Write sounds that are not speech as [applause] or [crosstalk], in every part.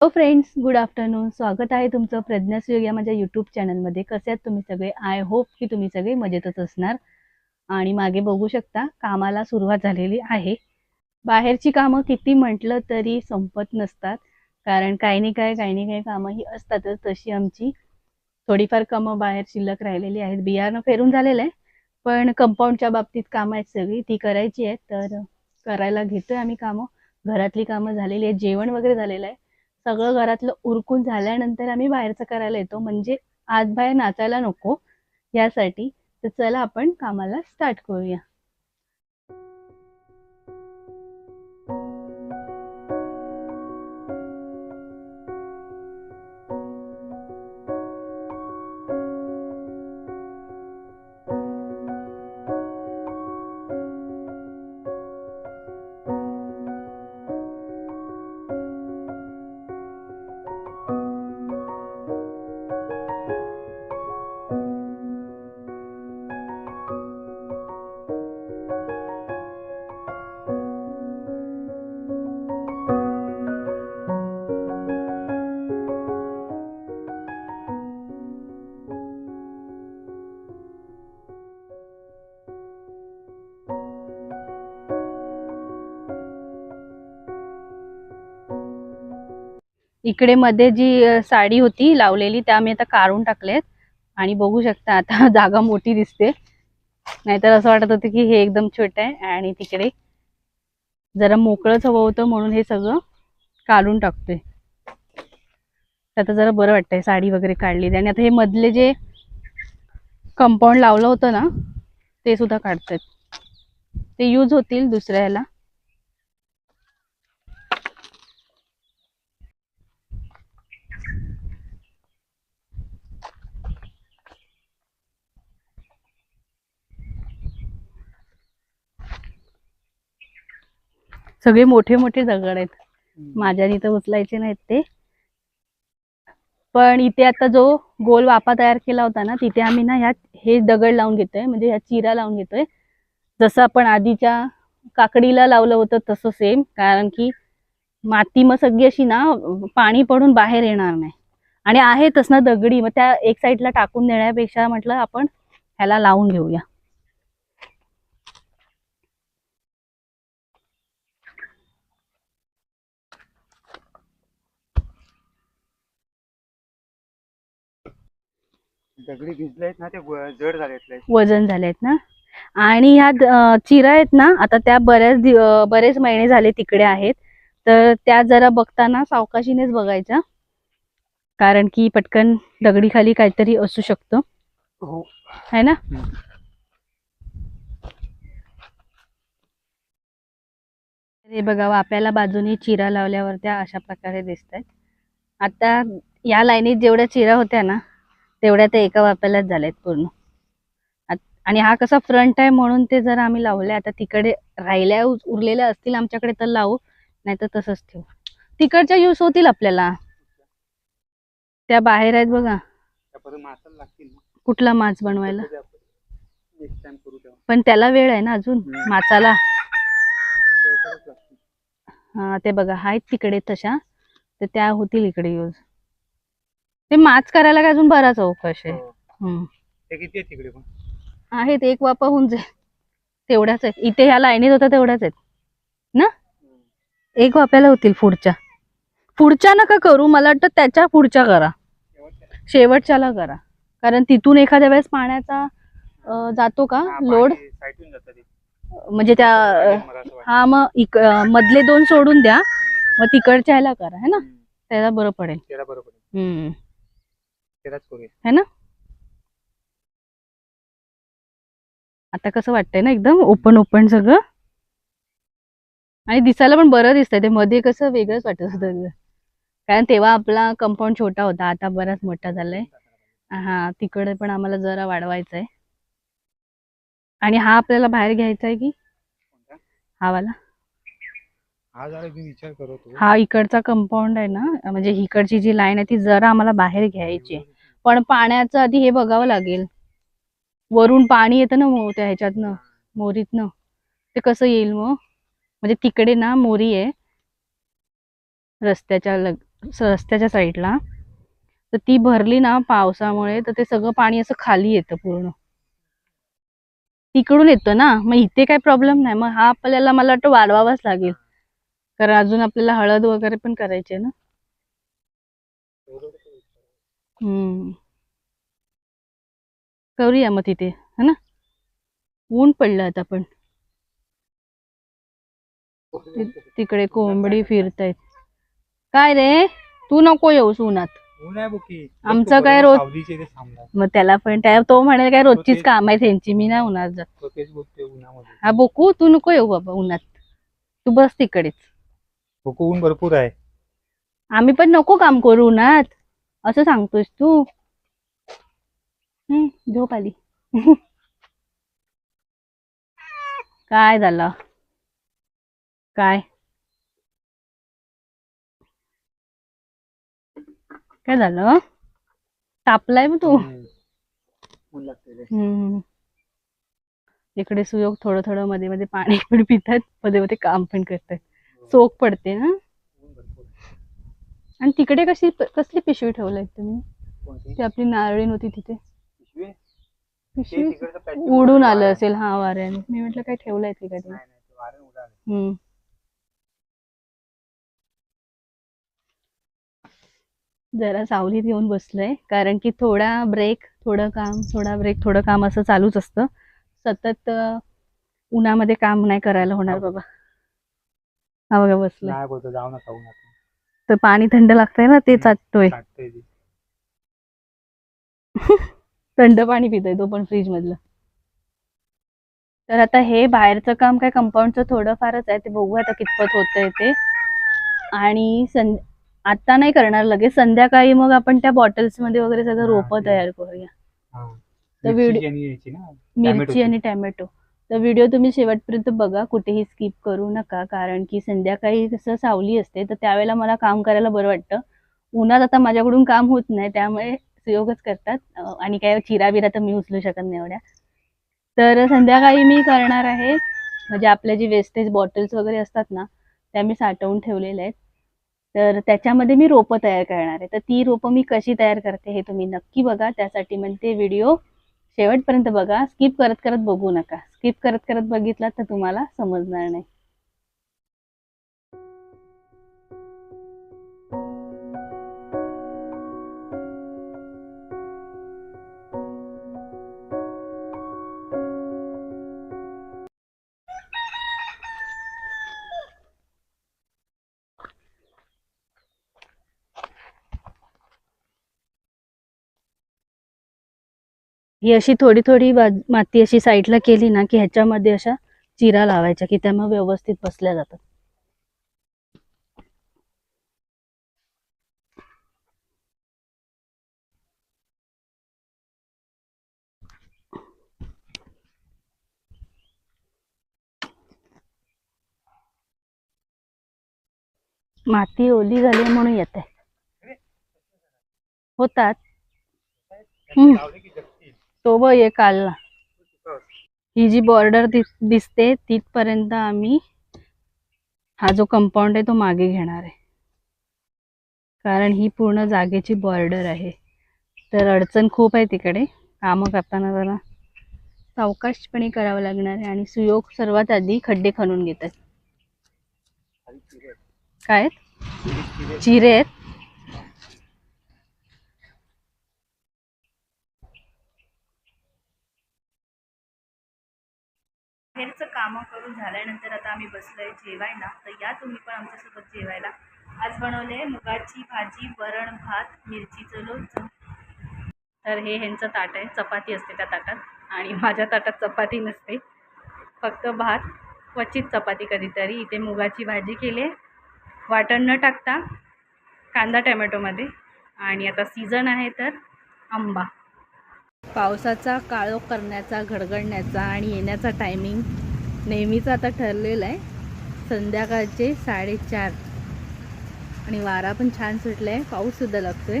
Hello friends good afternoon स्वागत आहे तुमचं प्रज्ञासूयोग या माझ्या यूट्यूब चॅनलमध्ये कसे आहात तुम्ही सगळे? आय होप की तुम्ही सगळे मजेतच असणार. आणि मागे बघू शकता कामाला सुरुवात झालेली आहे. बाहेरची कामं किती म्हटलं तरी संपत नसतात. कारण काही नाही काय काही नाही काय कामं ही असतातच. तशी आमची थोडीफार कामं बाहेर शिल्लक राहिलेली आहेत. बियाणं फेरून झालेलं आहे. पण कंपाऊंडच्या बाबतीत कामं आहेत सगळी. ती करायची आहेत तर करायला घेतोय आम्ही कामं. घरातली कामं झालेली आहेत. जेवण वगैरे झालेलं आहे. सगळं घरातलं उरकून झाल्यानंतर आम्ही बाहेरचं करायला येतो. म्हणजे आज बाहेर नाचायला नको यासाठी. तर चला आपण कामाला स्टार्ट करूया. इकडे मध्ये जी साडी होती लावलेली त्या मी आता काढून टाकलेत. आणि बघू शकता आता [laughs] जागा मोठी दिसते. नाहीतर असं वाटत होतं की हे एकदम छोट आहे आणि तिकडे जरा मोकळंच हवं होतं म्हणून हे सगळं काढून टाकतोय. तर आता जरा बरं वाटतंय साडी वगैरे काढली आणि आता हे मधले जे कंपाऊंड लावलं होतं ना ते सुद्धा काढतायत. ते यूज होतील दुसऱ्या ह्याला सगळे मोठे मोठे दगड आहेत. माझ्यानी तर उचलायचे नाहीत ते. पण इथे आता जो गोल वापा तयार केला होता ना तिथे आम्ही ना ह्यात हे दगड लावून घेतोय म्हणजे ह्या चिरा लावून घेतोय. जसं आपण आधीच्या काकडीला लावलं होतं तसं सेम कारण की माती मग सगळी अशी ना पाणी पडून बाहेर येणार नाही. आणि आहेतच ना दगडी मग त्या एक साईडला टाकून देण्यापेक्षा म्हटलं आपण ह्याला लावून घेऊया. दगडी भिजले आहेत ना ते व- जड झाले. वजन झालेत ना? आणि ह्या द- अं, चिरा आहेत ना आता त्या बऱ्याच अं, बरेच महिने झाले तिकडे आहेत. तर त्या जरा बघताना सावकाशीनेच बघायच्या. कारण की पटकन दगडी खाली काहीतरी असू शकतं. हो. है ना? हम्म. हे बघा वाप्याला बाजूनी चिरा लावल्यावर त्या अशा प्रकारे दिसत आहेत आता या लाईनीत जेवढ्या चिरा होत्या ना तेवढ्या त्या एका वाप्यालाच झाल्यात पूर्ण आणि हा कसा फ्रंट आहे म्हणून ते जर आम्ही लावले आता तिकडे राहिल्या उर- उरलेल्या असतील आमच्याकडे तर लावू नाही तर तसंच ठेवू तिकडच्या यूज होतील आपल्याला त्या बाहेर आहेत बघा. कुठला मास बनवायला. पण त्याला वेळ आहे ना अजून. माचाला ते. हा ते बघा आहेत तिकडे तशा तर त्या होतील इकडे यूज ते माच करायला काय अजून बराच अवकाश आहे हो. हम्म. ते किती आहे तिकडे पण. आहेत एक वापा होऊन जाईल. तेवढ्याच आहेत. इथे ह्या लाईनीत होत्या तेवढ्याच आहेत. ना? एक वाप्याला होतील पुढच्या. पुढच्या नका करू. मला वाटतं त्याच्या पुढच्या करा. शेवटच्या. शेवटच्याला करा. कारण तिथून एखाद्या वेळेस पाण्याचा अं, जातो का? लोड? साईटून ते. म्हणजे त्या अं, मला असं वाटतं. हा मग इक अं, मधले दोन सोडून द्या. मग तिकडच्या ह्याला करा. है ना? हम्म. त्याला बरं पडेल. त्याला बरोबर. हम्म. त्यालाच करूया. है ना? आता कसं वाटतंय ना एकदम ओपन ओपन सगळं? आणि दिसायला पण बरं दिसतंय. ते मध्ये कसं वेगळंच वाटत होतं कारण तेव्हा आपला कंपाऊंड छोटा होता. आता बराच मोठा झालाय. हा तिकडे पण आम्हाला जरा वाढवायचा आहे आणि हा आपल्याला बाहेर घ्यायचा आहे की? हा वाला. हा. हा इकडचा कंपाऊंड आहे ना. म्हणजे इकडची जी लाईन आहे ती जरा आम्हाला बाहेर घ्यायची आहे. पण पाण्याचं आधी हे बघावं लागेल. वरून पाणी येतं ना मो त्या ह्याच्यातनं मोरीतनं. ते कसं येईल मग म्हणजे तिकडे ना मोरी आहे. रस्त्याच्या लग रस्त्याच्या साईडला. तर ती भरली ना पावसामुळे तर ते सगळं पाणी असं खाली येतं पूर्ण. तिकडून येतं ना? मग इथे काही प्रॉब्लेम नाही. मग हा आपल्याला मला वाटतं वाढवावाच लागेल. कारण अजून आपल्याला हळद वगैरे पण करायची आहे ना? हम्म. करूया मग तिथे है ना? ऊन पडलं आता पण. ति- तिकडे कोंबडी फिरतायत. काय रे? तू नको येऊस उन्हात. ऊन आहे बुकी. आमचं काय रोज- मग त्याला पण त्या तो म्हणे काय रोजचीच. काम आहे त्यांची मी नाही उन्हात जात. तो तेच बोलतोय उन्हामध्ये. हा बोकू तू नको येऊ बाबा उन्हात. तू बस तिकडेच. बुकू ऊन भरपूर आहे. आम्ही पण नको काम करू उन्हात. असं सांगतोयस तू. हम्म, झोप आली. [laughs] काय झालं? काय? काय झालं? तापलाय मग तू. हम्म. इकडे सुयोग थोडं थोडं मध्ये मध्ये पाणी पण पितात मध्ये मध्ये काम पण करतात. चोख पडते ना? आणि तिकडे कशी कसली पिशवी ठेवलाय तुम्ही? ती आपली नारळी होती तिथे. पिशवी? उडून आलं असेल. हा वाऱ्याने मी म्हटलं काय ठेवलंय तिकडे. हम्म. जरा सावलीत येऊन बसलोय. कारण की थोडा ब्रेक थोडं काम थोडा ब्रेक थोडं काम असं चालूच असतं. सतत उन्हामध्ये काम नाही करायला होणार बाबा. हा बघा बोलतो जाऊ नका. तर पाणी थंड लागतंय ना ते चाटतोय. [laughs] थंड पाणी पितोय तो पण फ्रीज मधलं तर आता हे बाहेरचं काम काय कंपाऊंडचं थोडंफारच आहे ते बघू आता कितपत होतंय ते आणि सं आता नाही करणार लगेच संध्याकाळी मग आपण त्या बॉटल्समध्ये वगैरे सगळं रोपं. तयार करूया. तर मिरची व्हिडिओ-. आणि टॅमॅटो तर व्हिडिओ तुम्ही शेवटपर्यंत बघा कुठेही स्किप करू नका. कारण की संध्याकाळी कसं सावली असते तर त्यावेळेला मला काम करायला बरं वाटतं. उन्हात आता माझ्याकडून काम होत नाही त्यामुळे सुयोगच करतात. आणि काय चिराबिरा तर मी उचलू शकत नाही एवढ्या. तर संध्याकाळी मी करणार आहे म्हणजे आपल्या जे वेस्टेज बॉटल्स वगैरे असतात ना त्या मी साठवून ठेवलेल्या आहेत. तर त्याच्यामध्ये मी रोपं तयार करणार आहे. तर ती रोपं मी कशी तयार करते हे तुम्ही नक्की बघा. त्यासाठी म्हणते व्हिडिओ शेवटपर्यंत बघा. स्किप करत करत बघू नका. स्किप करत करत बघितलात तर तुम्हाला समजणार नाही. ही अशी थोडी थोडी माती अशी साईडला केली ना की ह्याच्यामध्ये अशा चिरा लावायच्या की त्यामुळे व्यवस्थित बसल्या जातात. माती ओली झाली म्हणून येते होतात. तो बघ एक काढला. ही जी बॉर्डर दिसते तिथपर्यंत आम्ही हा जो कंपाऊंड आहे तो मागे घेणार आहे. कारण ही पूर्ण जागेची बॉर्डर आहे. तर अडचण खूप आहे तिकडे. कामं करताना जरा सावकाशपणे करावं लागणार आहे आणि सुयोग सर्वात आधी खड्डे खणून घेतात. आहेत. काय चिरे आहेत. चिरे आहेत बाहेरचं कामं करून झाल्यानंतर आता आम्ही बसलो आहे जेवायला. तर या तुम्ही पण आमच्यासोबत जेवायला. आज बनवले मुगाची भाजी वरण भात मिरचीचं लोणचं. तर हे ह्यांचं ताट आहे. चपाती असते त्या ताटात आणि माझ्या ताटात चपाती नसते. फक्त भात क्वचित चपाती कधीतरी. इथे मुगाची भाजी केली आहे. वाटण न टाकता कांदा टॅमॅटोमध्ये. आणि आता सीझन आहे तर आंबा. पावसाचा काळोख करण्याचा घडघडण्याचा आणि येण्याचा टायमिंग नेहमीच आता ठरलेलं आहे. संध्याकाळचे साडेचार. आणि वारा पण छान सुटला आहे पाऊससुद्धा लागतोय.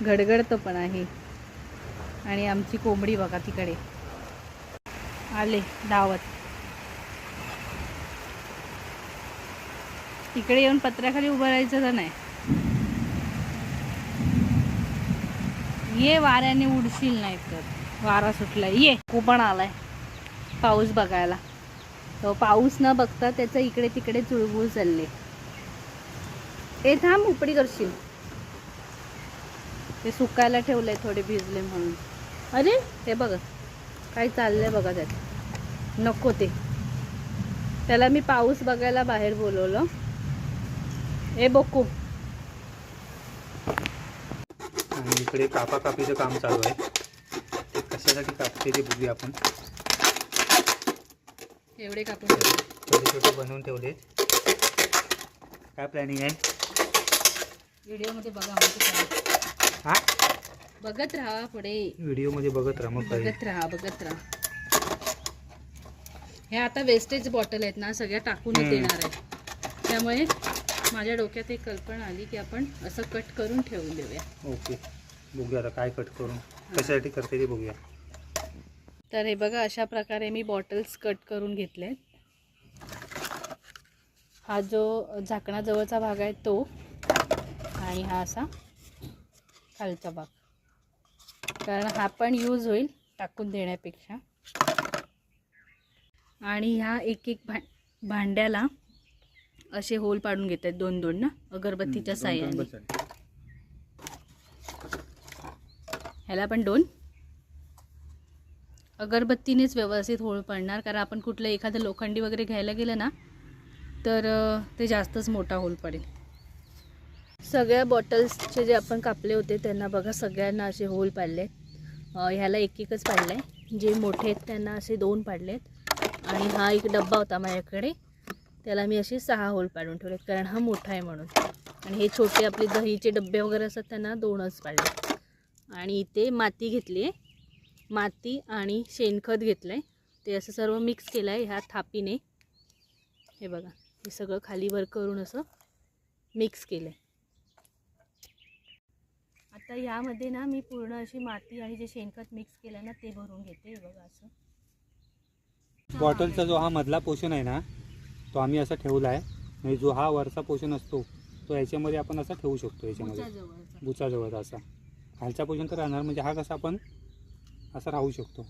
गडगडतं पण आहे. आणि आमची कोंबडी बघा तिकडे. आले धावत. इकडे येऊन पत्र्याखाली उभं राहायचं तर नाही. ये वाऱ्याने उडशील नाही तर वारा सुटलाय. ये. पण आलाय. पाऊस बघायला. तो पाऊस न बघता त्याचं इकडे तिकडे चुळबुळ चालले ए थांब उपडी करशील. ते सुकायला ठेवलंय थोडे भिजले म्हणून. अरे हे बघा काय चाललंय बघा त्यात. नको ते. त्याला मी पाऊस बघायला बाहेर बोलवलं. ए बक्कू आणि इकडे कापा कापीचं काम चालू आहे. ते कशासाठी कापते ते बघूया आपण. एवढे कापून. छोटे छोटे बनवून ठेवले काय प्लॅनिंग आहे? व्हिडिओमध्ये बघा. हा? बघत राहा पुढे. व्हिडिओमध्ये बघत राहा मग. बघत राहा बघत राहा. हे आता वेस्टेज बॉटल आहेत ना सगळ्या टाकूनच. देणार आहेत त्यामुळे माझ्या डोक्यात एक कल्पना आली की आपण असं कट करून ठेवून देऊया. ओके. बघूया आता काय कट करून कशासाठी करते ते बघूया. तर हे बघा अशा प्रकारे मी बॉटल्स कट करून घेतले हा जो झाकणाजवळचा भाग आहे तो आणि हा असा खालचा भाग. कारण हा पण यूज होईल टाकून देण्यापेक्षा. आणि ह्या एक एक भा भांड्याला असे होल पाडून घेत आहेत दोन दोन ना अगरबत्तीच्या साह्याने. ह्याला पण दोन. अगरबत्तीनेच व्यवस्थित होळ पडणार कारण आपण कुठलं एखादं लोखंडी वगैरे घ्यायला गेलं ना तर ते जास्तच मोठा होल पडेल. सगळ्या बॉटल्सचे जे आपण कापले होते त्यांना बघा सगळ्यांना असे होल पाडले. ह्याला एक एकच पाडलं आहे जे मोठे आहेत त्यांना असे दोन पाडले आहेत आणि हा एक डब्बा होता माझ्याकडे. त्याला मी असे सहा होल पाडून ठेवलेत कारण हा मोठा आहे म्हणून. आणि हे छोटे आपले दहीचे डब्बे वगैरे असतात त्यांना दोनच पाडले आणि इथे माती घेतली आहे माती आणि शेणखत घेतलं आहे ते असं सर्व मिक्स केलं आहे ह्या थापीने. हे बघा हे सगळं खाली वर करून असं मिक्स केलं आहे आता यामध्ये ना मी पूर्ण अशी माती आणि जे शेणखत मिक्स केलं ना ते भरून घेते. हे बघा असं. बॉटलचा जो हा मधला पोर्शन आहे ना तो आम्ही असा ठेवला आहे म्हणजे जो हा वरचा पोर्शन असतो तो याच्यामध्ये आपण असा ठेवू शकतो याच्यामध्ये. जवळचा बुचाजवळ असा. खालचा पोर्शन तर राहणार म्हणजे हा कसा आपण असा राहू शकतो.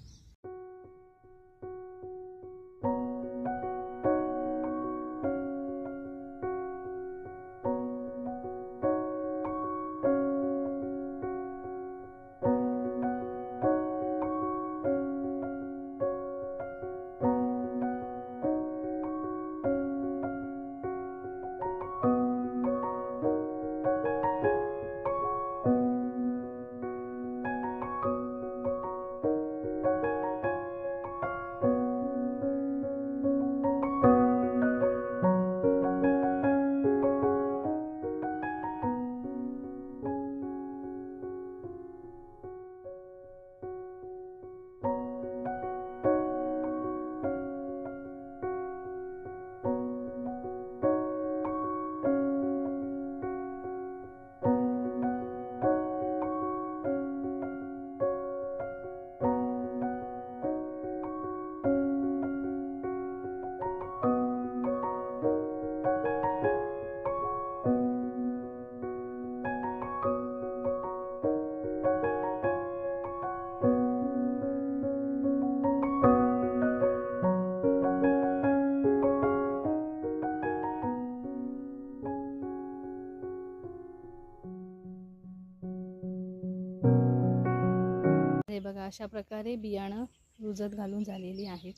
अशा प्रकारे बियाणं रुजत घालून झालेली आहेत.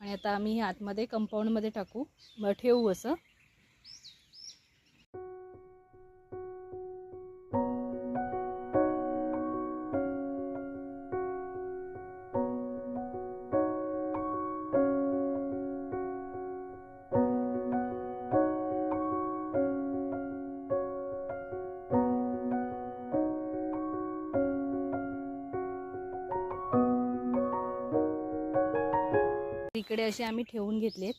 आणि आता आम्ही आतमध्ये कंपाऊंडमध्ये टाकू. मग ठेवू असं. इकडे असे आम्ही ठेवून घेतलेत.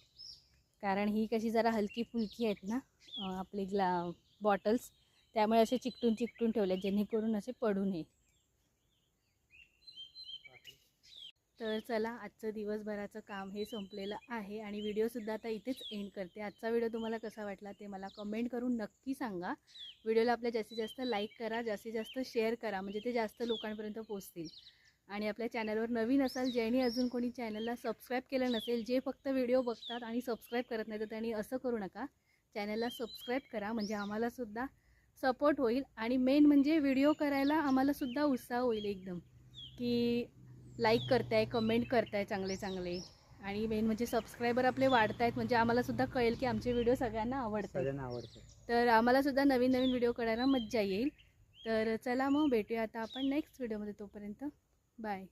कारण ही कशी जरा हलकी फुलकी आहेत ना आपले ग्ला बॉटल्स त्यामुळे असे चिकटून चिकटून ठेवले जेणेकरून असे पडू नये. तर चला आजचं दिवसभराचं काम हे संपलेलं आहे आणि व्हिडिओसुद्धा आता इथेच एंड करते. आजचा व्हिडिओ तुम्हाला कसा वाटला ते मला कमेंट करून नक्की सांगा. व्हिडिओला आपल्या जास्तीत जास्त लाईक करा जास्तीत जास्त शेअर करा म्हणजे ते जास्त लोकांपर्यंत पोचतील आणि आपल्या चॅनलवर नवीन असाल ज्यांनी अजून कोणी चॅनलला सबस्क्राईब केलं नसेल जे फक्त व्हिडिओ बघतात आणि सबस्क्राईब करत नाही तर त्यांनी असं करू नका. चॅनलला सबस्क्राईब करा म्हणजे आम्हालासुद्धा सपोर्ट होईल. आणि मेन म्हणजे व्हिडिओ करायला आम्हालासुद्धा उत्साह होईल एकदम की लाईक करताय कमेंट करताय चांगले चांगले. आणि मेन म्हणजे सबस्क्रायबर आपले वाढत आहेत म्हणजे आम्हालासुद्धा कळेल की आमचे व्हिडिओ सगळ्यांना आवडतात. सगळ्यांना आवडतं तर आम्हालासुद्धा नवीन नवीन व्हिडिओ करायला मज्जा येईल. तर चला मग भेटूया आता आपण नेक्स्ट व्हिडिओमध्ये तोपर्यंत. Bye.